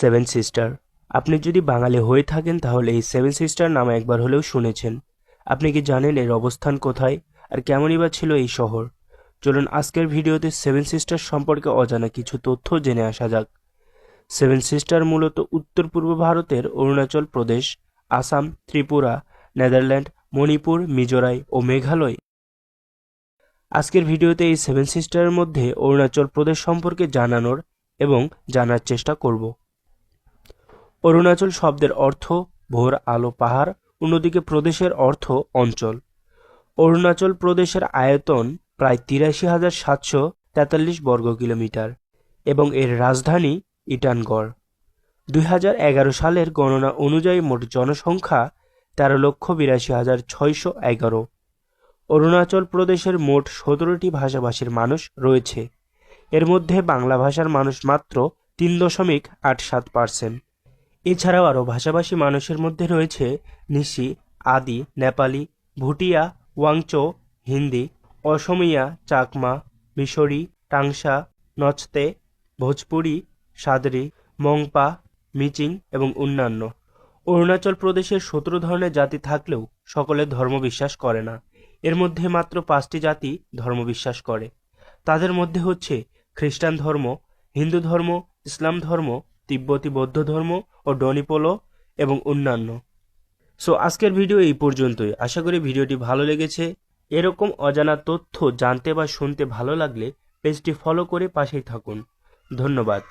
Seven sister. আপনি যদি বাঙালি হয়ে থাকেন, তাহলে এই সেভেন সিস্টার নাম একবার হলেও শুনেছেন। আপনি কি জানেন এর অবস্থান কোথায়? আর কেমনই বা ছিল এই শহর? চলুন আজকের ভিডিওতে সেভেন সিস্টার সম্পর্কে অজানা কিছু তথ্য জেনে আসা যাক। সেভেন সিস্টার মূলত উত্তর পূর্ব ভারতের অরুণাচল প্রদেশ, আসাম, ত্রিপুরা, নেদারল্যান্ড, মণিপুর মিজোরাই ও মেঘালয়। আজকের ভিডিওতে এই সেভেন সিস্টারের মধ্যে অরুণাচল প্রদেশ সম্পর্কে জানানোর এবং জানার চেষ্টা করব। অরুণাচল শব্দের অর্থ ভোর আলো পাহাড়, অন্যদিকে প্রদেশের অর্থ অঞ্চল। অরুণাচল প্রদেশের আয়তন প্রায় তিরাশি হাজার সাতশো তেতাল্লিশ বর্গ কিলোমিটার এবং এর রাজধানী ইটানগড়। দুই হাজার এগারো সালের গণনা অনুযায়ী মোট জনসংখ্যা তেরো লক্ষ বিরাশি হাজার ছয়শো এগারো। অরুণাচল প্রদেশের মোট সতেরোটি ভাষাভাষীর মানুষ রয়েছে। এর মধ্যে বাংলা ভাষার মানুষ মাত্র তিন দশমিক আট সাত পার্সেন্ট। এছাড়াও আরও ভাষাভাষী মানুষের মধ্যে রয়েছে নিশি, আদি, নেপালি, ভুটিয়া, ওয়াংচো, হিন্দি, অসমিয়া, চাকমা, মিশরি, টাংসা, নচতে, ভোজপুরি, সাদরি, মংপা, মিচিং এবং অন্যান্য। অরুণাচল প্রদেশের সতেরো ধরনের জাতি থাকলেও সকলে ধর্ম বিশ্বাস করে না। এর মধ্যে মাত্র পাঁচটি জাতি ধর্ম বিশ্বাস করে। তাদের মধ্যে হচ্ছে খ্রিস্টান ধর্ম, হিন্দু ধর্ম, ইসলাম ধর্ম তিব্বতী বৌদ্ধ ধর্ম ও ডনিপোলো এবং অন্যান্য। সো আজকের ভিডিও এই পর্যন্তই। আশা করি ভিডিওটি ভালো লেগেছে। এরকম অজানা তথ্য জানতে বা শুনতে ভালো লাগলে পেজটি ফলো করে পাশেই থাকুন। ধন্যবাদ।